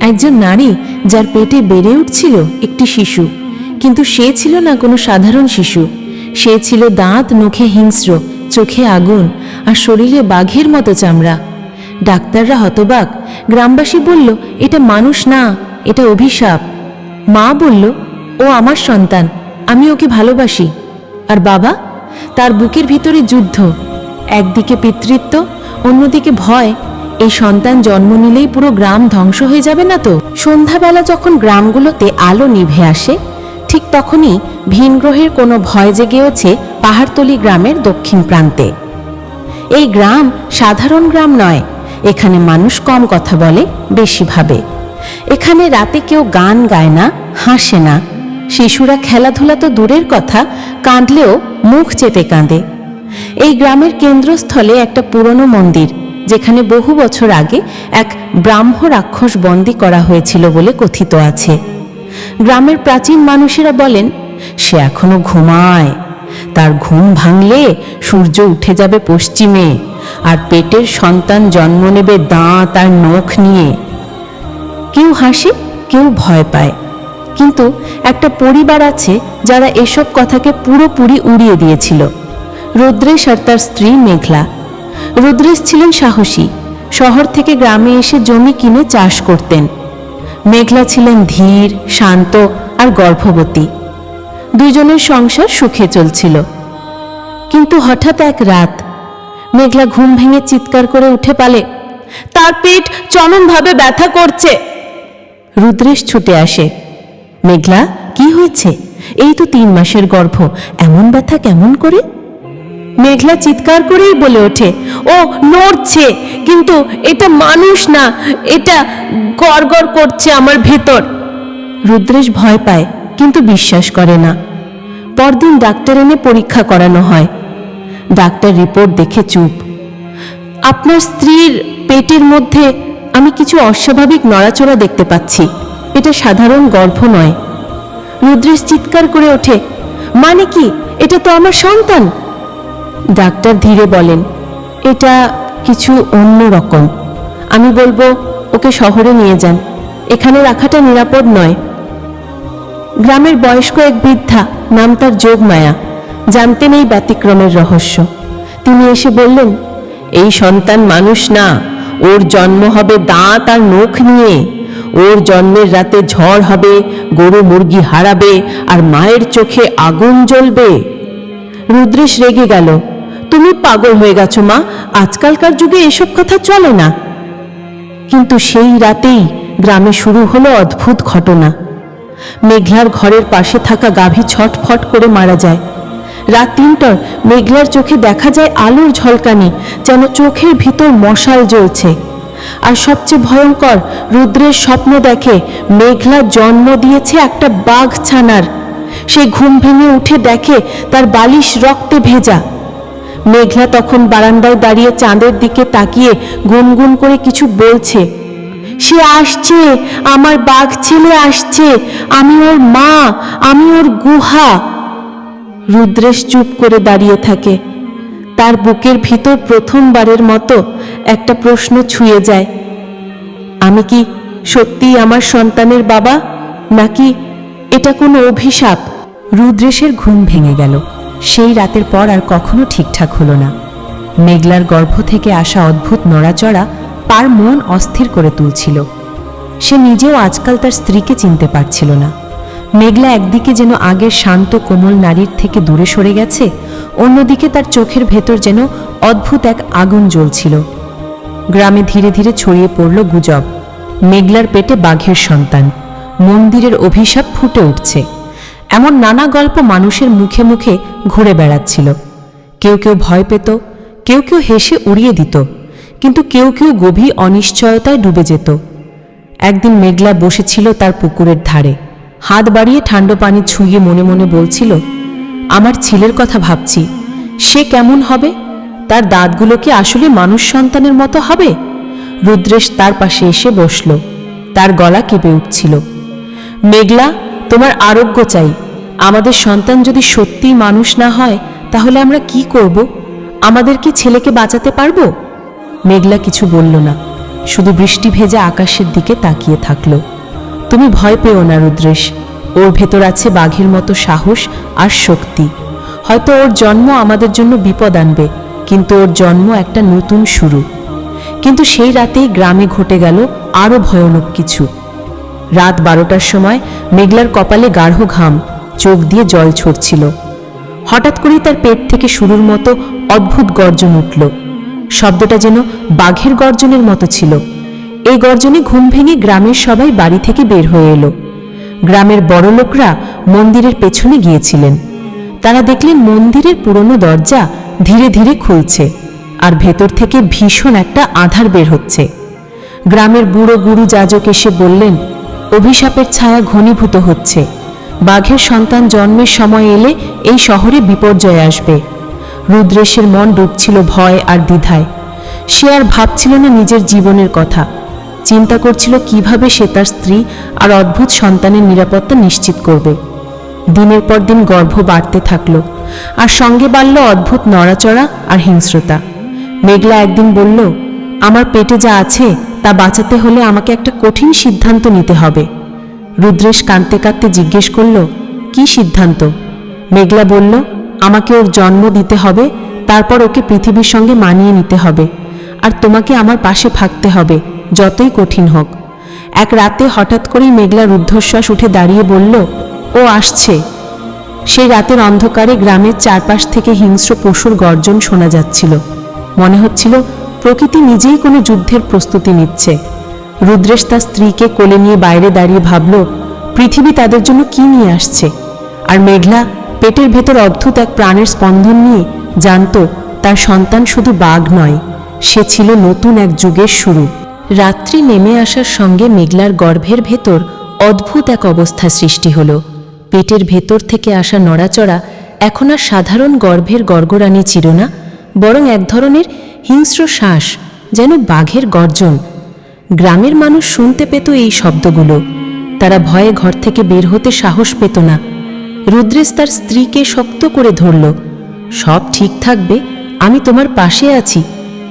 একজন নারী যার পেটে বেড়ে উঠছিল একটি শিশু। কিন্তু সে ছিল না কোনো সাধারণ শিশু। সে ছিল দাঁত নখে হিংস্র, চোখে আগুন আর শরীরে বাঘের মতো চামড়া। ডাক্তাররা হতবাক, গ্রামবাসী বলল, এটা মানুষ না, এটা অভিশাপ। মা বলল, ও আমার সন্তান, আমি ওকে ভালোবাসি। আর বাবা? তার বুকের ভিতরে যুদ্ধ, একদিকে পিতৃত্ব, অন্যদিকে ভয় এই সন্তান জন্ম নিলেই পুরো গ্রাম ধ্বংস হয়ে যাবে না তো? সন্ধ্যাবেলা যখন গ্রামগুলোতে আলো নিভে আসে, ঠিক তখনই ভিনগ্রহের কোনো ভয় জেগেওছে পাহাড়তলি গ্রামের দক্ষিণ প্রান্তে। এই গ্রাম সাধারণ গ্রাম নয়, এখানে মানুষ কম কথা বলে বেশি ভাবে। এখানে রাতে কেউ গান গায় না, হাসে না। শিশুরা খেলাধুলা তো দূরের কথা, কাঁদলেও মুখ চেপে কাঁদে। এই গ্রামের কেন্দ্রস্থলে একটা পুরনো মন্দির যেখানে বহু বছর আগে এক ব্রাহ্ম রাক্ষস বন্দী করা হয়েছিল বলে কথিত আছে। গ্রামের প্রাচীন মানুষেরা বলেন, সে এখনও ঘুমায়। তার ঘুম ভাঙলে সূর্য উঠে যাবে পশ্চিমে আর পেটের সন্তান জন্ম নেবে দাঁত আর নখ নিয়ে। কেউ হাসে, কেউ ভয় পায়। কিন্তু একটা পরিবার আছে যারা এসব কথাকে পুরোপুরি উড়িয়ে দিয়েছিল। রুদ্রেশ আর তার স্ত্রী মেঘলা রুদ্রেশ ছিলেন সাহসী। শহর থেকে গ্রামে এসে জমি কিনে চাষ করতেন। মেঘলা ছিলেন ধীর, শান্ত আর গর্ভবতী। দুজনের সংসার সুখে চলছিল। কিন্তু হঠাৎ এক রাত মেঘলা ঘুম ভেঙে চিৎকার করে উঠে পালে, তার পেট চরমভাবে ব্যথা করছে। রুদ্রেশ ছুটে আসে, মেঘলা, কি হয়েছে? এই তো তিন মাসের গর্ভ, এমন ব্যথা কেমন করে? মেঘলা চিৎকার করেই বলে ওঠে, ও, নড়ছে, কিন্তু এটা মানুষ না, এটা গড়গড় করছে আমার ভেতর। রুদ্রেশ ভয় পায়, কিন্তু বিশ্বাস করে না। পরদিন ডাক্তার এনে পরীক্ষা করানো হয়। ডাক্তার রিপোর্ট দেখে চুপ। আপনার স্ত্রীর পেটের মধ্যে আমি কিছু অস্বাভাবিক নড়াচড়া দেখতে পাচ্ছি। এটা সাধারণ গর্ভ নয়। রুদ্রেশ চিৎকার করে ওঠে মানে কি? এটা তো আমার সন্তান? ডাক্তার ধীরে বলেন, এটা কিছু অন্য রকম। আমি বলব, ওকে শহরে নিয়ে যান। এখানে রাখাটা নিরাপদ নয়। গ্রামের বয়স্ক এক বৃদ্ধা, নাম তার যোগমায়া জানতেন এই ব্যতিক্রমের রহস্য। তিনি এসে বললেন, এই সন্তান মানুষ না, ওর জন্ম হবে দাঁত আর নখ নিয়ে। ওর জন্মের রাতে ঝড় হবে, গরু মুরগি হারাবে, আর মায়ের চোখে আগুন জ্বলবে। রুদ্রেশ রেগে গেল। তুমি পাগল হয়ে গেছো, মা। আজকালকার যুগে এসব কথা চলে না। কিন্তু সেই রাতেই গ্রামে শুরু হলো অদ্ভুত ঘটনা। মেঘলার ঘরের পাশে থাকা গাভী ছটফট করে মারা যায়। রাত তিনটার মেঘলার চোখে দেখা যায় আলোর ঝলকানি, যেন চোখের ভিতর মশাল জ্বলছে। আর সবচেয়ে ভয়ঙ্কর, রুদ্রের স্বপ্ন দেখে মেঘলা জন্ম দিয়েছে একটা বাঘ ছানার সে ঘুম ভেঙে উঠে দেখে তার বালিশ রক্তে ভেজা। মেঘলা তখন বারান্দায় দাঁড়িয়ে চাঁদের দিকে তাকিয়ে গুনগুন করে কিছু বলছে। সে আসছে, আমার বাঘ ছেলে আসছে, আমি ওর মা, আমি ওর গুহা। রুদ্রেশ চুপ করে দাঁড়িয়ে থাকে। তার বুকের ভিতর প্রথমবারের মতো একটা প্রশ্ন ছুঁয়ে যায়। আমি কি সত্যিই আমার সন্তানের বাবা, নাকি এটা কোনো অভিশাপ? রুদ্রেশের ঘুম ভেঙে গেল। সেই রাতের পর আর কখনো ঠিকঠাক হলো না। মেঘলার গর্ভ থেকে আসা অদ্ভুত নড়াচড়া পার মন অস্থির করে তুলছিল। সে নিজেও আজকাল তার স্ত্রীকে চিনতে পারছিল না। মেঘলা একদিকে যেন আগের শান্ত কোমল নারীর থেকে দূরে সরে গেছে, অন্যদিকে তার চোখের ভেতর যেন অদ্ভুত এক আগুন জ্বলছিল। গ্রামে ধীরে ধীরে ছড়িয়ে পড়ল গুজব। মেঘলার পেটে বাঘের সন্তান। মন্দিরের অভিশাপ ফুটে উঠছে। এমন নানা গল্প মানুষের মুখে মুখে ঘুরে বেড়াচ্ছিল। কেউ কেউ ভয় পেত, কেউ কেউ হেসে উড়িয়ে দিত, কিন্তু কেউ কেউ গভীর অনিশ্চয়তায় ডুবে যেত। একদিন মেঘলা বসেছিল তার পুকুরের ধারে, হাত বাড়িয়ে ঠান্ডা পানি ছুঁয়ে মনে মনে বলছিল, আমার ছেলের কথা ভাবছি, সে কেমন হবে? তার দাঁতগুলো কি আসলে মানুষ সন্তানের মতো হবে? রুদ্রেশ তার পাশে এসে বসল, তার গলা কেঁপে উঠছিল। মেঘলা তোমার আরোগ্য চাই। আমাদের সন্তান যদি সত্যিই মানুষ না হয়, তাহলে আমরা কি করব? আমাদের কি ছেলেকে বাঁচাতে পারব? মেঘলা কিছু বলল না। শুধু বৃষ্টি ভেজা আকাশের দিকে তাকিয়ে থাকল। তুমি ভয় পেও না, রুদ্রেশ। ওর ভেতর আছে বাঘের মতো সাহস আর শক্তি। হয়তো ওর জন্ম আমাদের জন্য বিপদ আনবে, কিন্তু ওর জন্ম একটা নতুন শুরু। কিন্তু সেই রাতেই গ্রামে ঘটে গেল আরও ভয়ানক কিছু। রাত বারোটার সময় মেঘলার কপালে গাঢ় ঘাম, চোখ দিয়ে জল ছড়ছিল হঠাৎ করেই তার পেট থেকে শুরুর মতো অদ্ভুত গর্জন উঠল। শব্দটা যেন বাঘের গর্জনের মতো ছিল। এই গর্জনে ঘুম ভেঙে গ্রামের সবাই বাড়ি থেকে বের হয়ে এলো। গ্রামের বড় লোকরা মন্দিরের পেছনে গিয়েছিলেন। তারা দেখলেন মন্দিরের পুরনো দরজা ধীরে ধীরে খুলছে আর ভেতর থেকে ভীষণ একটা আধার বের হচ্ছে। গ্রামের বুড়ো গুরু যাজক এসে বললেন অভিশাপের ছায়া ঘনীভূত হচ্ছে। বাঘের সন্তান জন্মের সময় এলে এই শহরে বিপর্যয় আসবে। রুদ্রেশের মন ডুবছিল ভয় আর দ্বিধায়। সে আর ভাবছিল না নিজের জীবনের কথা। চিন্তা করছিল কীভাবে সে তার স্ত্রী আর অদ্ভুত সন্তানের নিরাপত্তা নিশ্চিত করবে। দিনের পর দিন গর্ভ বাড়তে থাকল, আর সঙ্গে বাড়ল অদ্ভুত নড়াচড়া আর হিংস্রতা। মেঘলা একদিন বলল, আমার পেটে যা আছে তা বাঁচাতে হলে আমাকে একটা কঠিন সিদ্ধান্ত নিতে হবে। রুদ্রেশ কাঁদতে কাঁদতে জিজ্ঞেস করল, কি সিদ্ধান্ত? মেঘলা বলল, আমাকে ওর জন্ম দিতে হবে, তারপর ওকে পৃথিবীর সঙ্গে মানিয়ে নিতে হবে, আর তোমাকে আমার পাশে থাকতে হবে, যতই কঠিন হোক। এক রাতে হঠাৎ করেই মেঘলা রুদ্ধশ্বাস উঠে দাঁড়িয়ে বলল, ও আসছে। সেই রাতের অন্ধকারে গ্রামের চারপাশ থেকে হিংস্র পশুর গর্জন শোনা যাচ্ছিল। মনে হচ্ছিল প্রকৃতি নিজেই কোনো যুদ্ধের প্রস্তুতি নিচ্ছে। রুদ্রেশ তার স্ত্রীকে কোলে নিয়ে বাইরে দাঁড়িয়ে ভাবল, পৃথিবী তাদের জন্য কি নিয়ে আসছে? আর মেঘলা পেটের ভেতর অদ্ভুত এক প্রাণের স্পন্দন নিয়ে জানত, তার সন্তান শুধু বাঘ নয়, সে ছিল নতুন এক যুগের শুরু। রাত্রি নেমে আসার সঙ্গে মেঘলার গর্ভের ভেতর অদ্ভুত এক অবস্থা সৃষ্টি হলো। পেটের ভেতর থেকে আসা নড়াচড়া এখন আর সাধারণ গর্ভের গর্গরানি ছিল না, বরং এক ধরনের হিংস্র শ্বাস যেন বাঘের গর্জন। গ্রামের মানুষ শুনতে পেত এই শব্দগুলো। তারা ভয়ে ঘর থেকে বের হতে সাহস পেত না। রুদ্রেশ তার স্ত্রীকে শক্ত করে ধরল, সব ঠিক থাকবে, আমি তোমার পাশে আছি।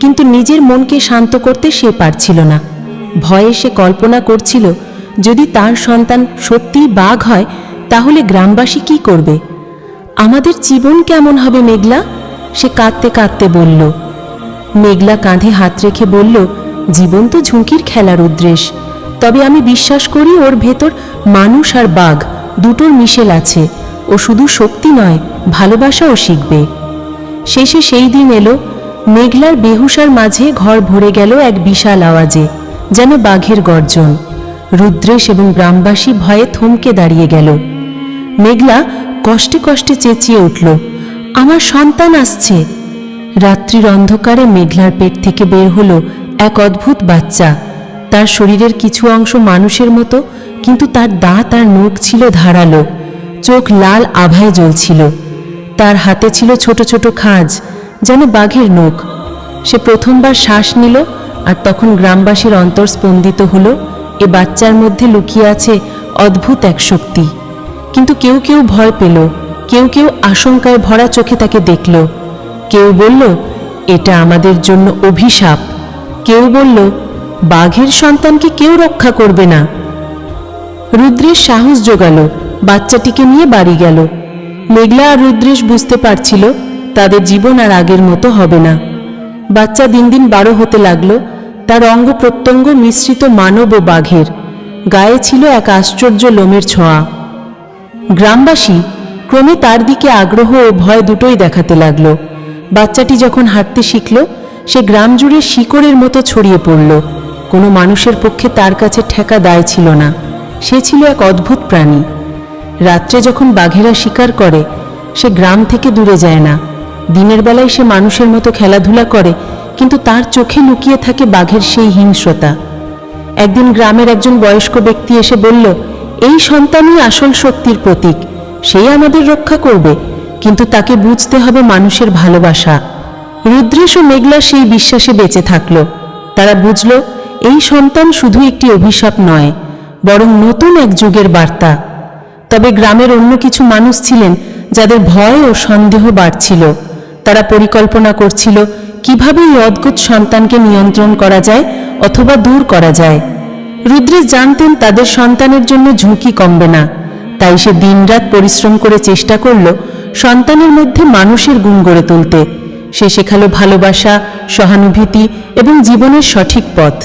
কিন্তু নিজের মনকে শান্ত করতে সে পারছিল না। ভয়ে সে কল্পনা করছিল, যদি তার সন্তান সত্যিই বাঘ হয়, তাহলে গ্রামবাসী কি করবে? আমাদের জীবন কেমন হবে মেঘলা? সে কাঁদতে কাঁদতে বলল মেঘলা কাঁধে হাত রেখে বলল জীবন তো ঝুঁকির খেলা রুদ্রেশ তবে আমি বিশ্বাস করি ওর ভেতর মানুষ আর বাঘ দুটোর মিশেল আছে। ও শুধু শক্তি নয়, ভালোবাসাও শিখবে। শেষে সেই দিন এলো। মেঘলার বেহুসার মাঝে ঘর ভরে গেল এক বিশাল আওয়াজে, যেন বাঘের গর্জন। রুদ্রেশ এবং গ্রামবাসী ভয়ে থমকে দাঁড়িয়ে গেল। মেঘলা কষ্টে কষ্টে চেঁচিয়ে উঠল, আমার সন্তান আসছে। রাত্রির অন্ধকারে মেঘলার পেট থেকে বের হলো এক অদ্ভুত বাচ্চা। তার শরীরের কিছু অংশ মানুষের মতো, কিন্তু তার দাঁত আর নখ ছিল ধারালো। চোখ লাল আভায় জ্বলছিল। তার হাতে ছিল ছোট ছোট খাঁজ, যেন বাঘের নখ। সে প্রথমবার শ্বাস নিল আর তখন গ্রামবাসীর অন্তর স্পন্দিত হলো। এ বাচ্চার মধ্যে লুকিয়ে আছে অদ্ভুত এক শক্তি। কিন্তু কেউ কেউ ভয় পেল, কেউ কেউ আশঙ্কায় ভরা চোখে তাকে দেখল। কেউ বলল, এটা আমাদের জন্য অভিশাপ। কেউ বলল, বাঘের সন্তানকে কেউ রক্ষা করবে না। রুদ্রেশ সাহস জোগাল, বাচ্চাটিকে নিয়ে বাড়ি গেল। মেঘলা আর রুদ্রেশ বুঝতে পারছিল, তাদের জীবন আর আগের মতো হবে না। বাচ্চা দিন দিন বারো হতে লাগল, তার অঙ্গ প্রত্যঙ্গ মিশ্রিত মানব ও বাঘের। গায়ে ছিল এক আশ্চর্য লোমের ছোঁয়া। গ্রামবাসী ক্রমে তার দিকে আগ্রহ ও ভয় দুটোই দেখাতে লাগল। বাচ্চাটি যখন হাঁটতে শিখল, সে গ্রাম জুড়ে শিকড়ের মতো ছড়িয়ে পড়ল। কোনো মানুষের পক্ষে তার কাছে ঠেকা দায় ছিল না। সে ছিল এক অদ্ভুত প্রাণী। রাত্রে যখন বাঘেরা শিকার করে, সে গ্রাম থেকে দূরে যায় না। দিনের বেলায় সে মানুষের মতো খেলাধুলা করে, কিন্তু তার চোখে লুকিয়ে থাকে বাঘের সেই হিংস্রতা। একদিন গ্রামের একজন বয়স্ক ব্যক্তি এসে বলল, এই সন্তানই আসল শক্তির প্রতীক। সেই আমাদের রক্ষা করবে। কিন্তু তাকে বুঝতে হবে মানুষের ভালোবাসা। রুদ্রেশ ও মেঘলা সেই বিশ্বাসে বেঁচে থাকল। তারা বুঝল, এই সন্তান শুধু একটি অভিশাপ নয়, বরং নতুন এক যুগের বার্তা। তবে গ্রামের অন্য কিছু মানুষ ছিলেন যাদের ভয় ও সন্দেহ বাড়ছিল। তারা পরিকল্পনা করছিল, কীভাবে এই অদ্ভুত সন্তানকে নিয়ন্ত্রণ করা যায় অথবা দূর করা যায়। রুদ্রেশ জানতেন তাদের সন্তানের জন্য ঝুঁকি কমবে না, তাই সে দিনরাত পরিশ্রম করে চেষ্টা করল সন্তানের মধ্যে মানুষের গুণ গড়ে তুলতে। সে শেখালো ভালোবাসা, সহানুভূতি এবং জীবনের সঠিক পথ।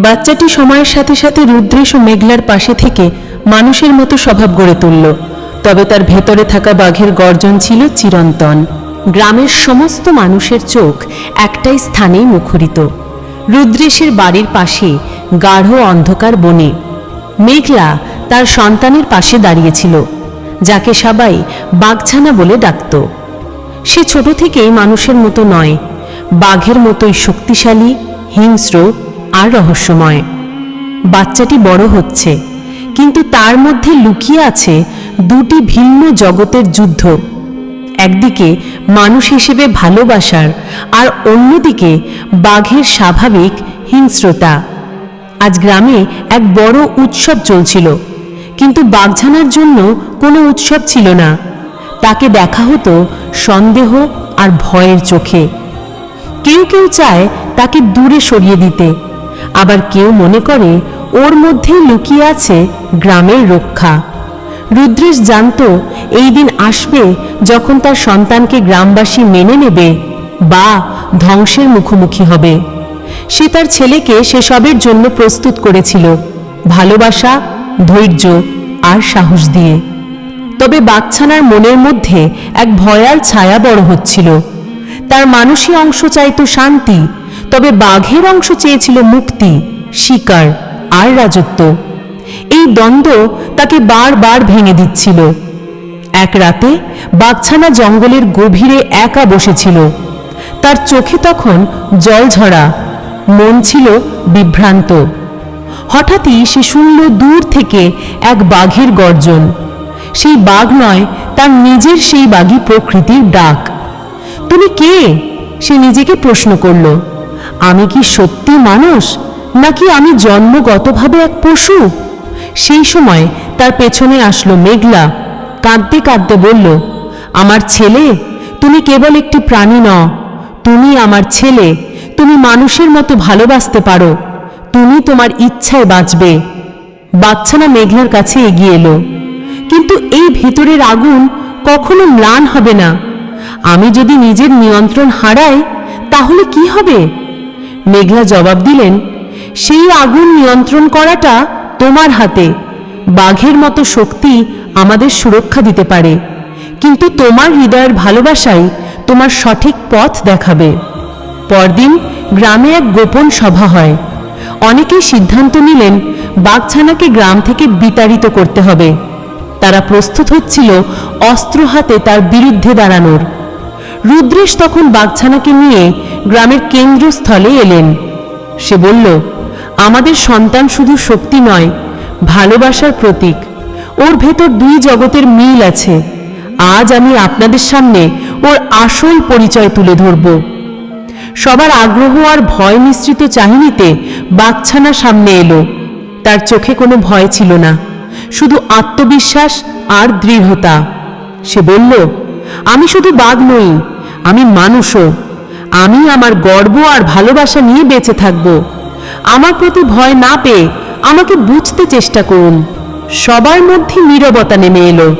বাচ্চাটি সময়ের সাথে সাথে রুদ্রেশ ও মেঘলার পাশে থেকে মানুষের মতো স্বভাব গড়ে তুলল। তবে তার ভেতরে থাকা বাঘের গর্জন ছিল চিরন্তন। গ্রামের সমস্ত মানুষের চোখ একটাই স্থানেই মুখরিত। রুদ্রেশের বাড়ির পাশে গাঢ় অন্ধকার বনে। মেঘলা তার সন্তানের পাশে দাঁড়িয়েছিল যাকে সবাই বাঘছানা বলে ডাকত। সে ছোট থেকেই মানুষের মতো নয়, বাঘের মতোই শক্তিশালী, হিংস্র আর রহস্যময়। বাচ্চাটি বড় হচ্ছে, কিন্তু তার মধ্যে লুকিয়ে আছে দুটি ভিন্ন জগতের যুদ্ধ। একদিকে মানুষ হিসেবে ভালোবাসার আর অন্যদিকে বাঘের স্বাভাবিক হিংস্রতা। আজ গ্রামে এক বড় উৎসব চলছিল। কিন্তু বাঘঝানার জন্য কোনো উৎসব ছিল না। তাকে দেখা হতো সন্দেহ আর ভয়ের চোখে। কেউ কেউ চায় তাকে দূরে সরিয়ে দিতে। আবার কেউ মনে করে ওর মধ্যেই লুকিয়ে আছে গ্রামের রক্ষা। রুদ্রেশ জানত এই দিন আসবে যখন তার সন্তানকে গ্রামবাসী মেনে নেবে বা ধ্বংসের মুখোমুখি হবে। সে তার ছেলেকে সেসবের জন্য প্রস্তুত করেছিল। ভালোবাসা ধৈর্য আর সাহস দিয়ে। তবে বাচ্চানার মনের মধ্যে এক ভয়াল ছায়া বড় হচ্ছিল। তার মানসী অংশ চাইতো শান্তি, তবে বাঘের অংশ চেয়েছিল মুক্তি, শিকার আর রাজত্ব। এই দ্বন্দ্ব তাকে বারবার ভেঙে দিচ্ছিল। এক রাতে বাঘছানা জঙ্গলের গভীরে একা বসেছিল। তার চোখে তখন জল ঝরা, মন ছিল বিভ্রান্ত। হঠাৎই সে শুনল দূর থেকে এক বাঘের গর্জন। সেই বাঘ নয়, তার নিজের সেই বাঘী প্রকৃতির ডাক। তুমি কে? সে নিজেকে প্রশ্ন করল। আমি কি সত্যি মানুষ, নাকি আমি জন্মগতভাবে এক পশু? সেই সময় তার পেছনে আসলো মেঘলা, কাঁদতে কাঁদতে বলল, আমার ছেলে, তুমি কেবল একটি প্রাণী ন তুমি আমার ছেলে, তুমি মানুষের মতো ভালোবাসতে পারো। তুমি তোমার ইচ্ছায় বাঁচবে। বাচ্চানা মেঘলার কাছে এগিয়ে এলো। কিন্তু এই ভিতরের আগুন কখনো ম্লান হবে না। আমি যদি নিজের নিয়ন্ত্রণ হারাই, তাহলে কি হবে? মেঘলা জবাব দিলেন, সেই আগুন নিয়ন্ত্রণ করাটা তোমার হাতে। বাঘের মতো শক্তি আমাদের সুরক্ষা দিতে পারে। কিন্তু তোমার হৃদয়ের ভালোবাসাই তোমার সঠিক পথ দেখাবে। পরদিন গ্রামে এক গোপন সভা হয়। অনেকেই সিদ্ধান্ত নিলেন বাঘছানাকে গ্রাম থেকে বিতাড়িত করতে হবে। তারা প্রস্তুত হচ্ছিল অস্ত্র হাতে তার বিরুদ্ধে দাঁড়ানোর। রুদ্রেশ তখন বাঘছানাকে নিয়ে গ্রামের কেন্দ্রস্থলে এলেন। সে বলল, আমাদের সন্তান শুধু শক্তি নয়, ভালোবাসার প্রতীক। ওর ভেতর দুই জগতের মিল আছে। আজ আমি আপনাদের সামনে ওর আসল পরিচয় তুলে ধরব। সবার আগ্রহ আর ভয় মিশ্রিত চাহিনিতে বাচ্চানা সামনে এলো। তার চোখে কোনো ভয় ছিল না। শুধু আত্মবিশ্বাস আর দৃঢ়তা। সে বলল, আমি শুধু বাঘ নই, আমি মানুষও। আমি আমার গর্ব আর ভালোবাসা নিয়ে বেঁচে থাকব। আমার প্রতি ভয় না পেয়ে আমাকে বুঝতে চেষ্টা করুন। সবার মধ্যে নীরবতা নেমে এলো।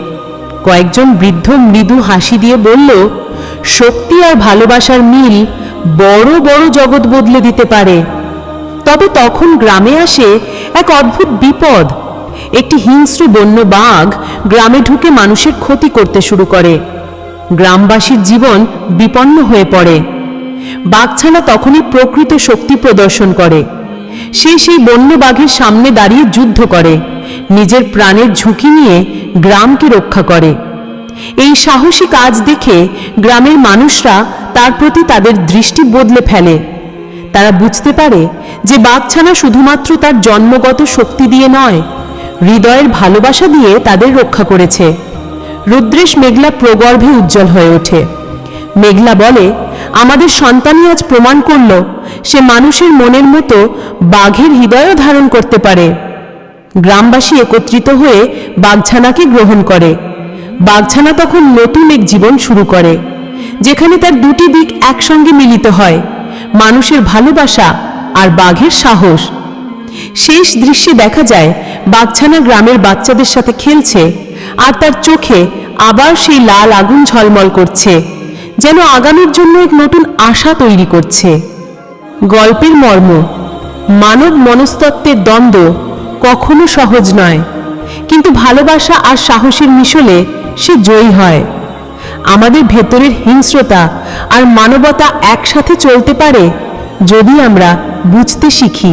কয়েকজন বৃদ্ধ মৃদু হাসি দিয়ে বলল, শক্তি আর ভালোবাসার মিল বড় বড় জগৎ বদলে দিতে পারে। তবে তখন গ্রামে আসে এক অদ্ভুত বিপদ। একটি হিংস্র বন্য বাঘ গ্রামে ঢুকে মানুষের ক্ষতি করতে শুরু করে। গ্রামবাসীর জীবন বিপন্ন হয়ে পড়ে। বাঘছানা তখনই প্রকৃত শক্তি প্রদর্শন করে। সে সেই বন্য বাঘের সামনে দাঁড়িয়ে যুদ্ধ করে। নিজের প্রাণের ঝুঁকি নিয়ে গ্রামকে রক্ষা করে। এই সাহসী কাজ দেখে গ্রামের মানুষরা তার প্রতি তাদের দৃষ্টি বদলে ফেলে। তারা বুঝতে পারে যে বাঘছানা শুধুমাত্র তার জন্মগত শক্তি দিয়ে নয়, হৃদয়ের ভালোবাসা দিয়ে তাদের রক্ষা করেছে। রুদ্রেশ মেঘলা প্রগর্ভে উজ্জ্বল হয়ে ওঠে। মেঘলা বলে, আমাদের সন্তানই আজ প্রমাণ করল, সে মানুষের মনের মতো বাঘের হৃদয়ও ধারণ করতে পারে। গ্রামবাসী একত্রিত হয়ে বাঘছানাকে গ্রহণ করে। বাঘছানা তখন নতুন এক জীবন শুরু করে। যেখানে তার দুটি দিক একসঙ্গে মিলিত হয়, মানুষের ভালোবাসা আর বাঘের সাহস। শেষ দৃশ্যে দেখা যায়, বাঘছানা গ্রামের বাচ্চাদের সাথে খেলছে আর তার চোখে আবার সেই লাল আগুন ঝলমল করছে, যেন আগামীর জন্য এক নতুন আশা তৈরি করছে। গল্পের মর্ম, মানব মনস্তত্ত্বের দ্বন্দ্ব কখনো সহজ নয়, কিন্তু ভালোবাসা আর সাহসের মিশলে সে জয়ী হয়। আমাদের ভেতরের হিংস্রতা আর মানবতা একসাথে চলতে পারে যদি আমরা বুঝতে শিখি।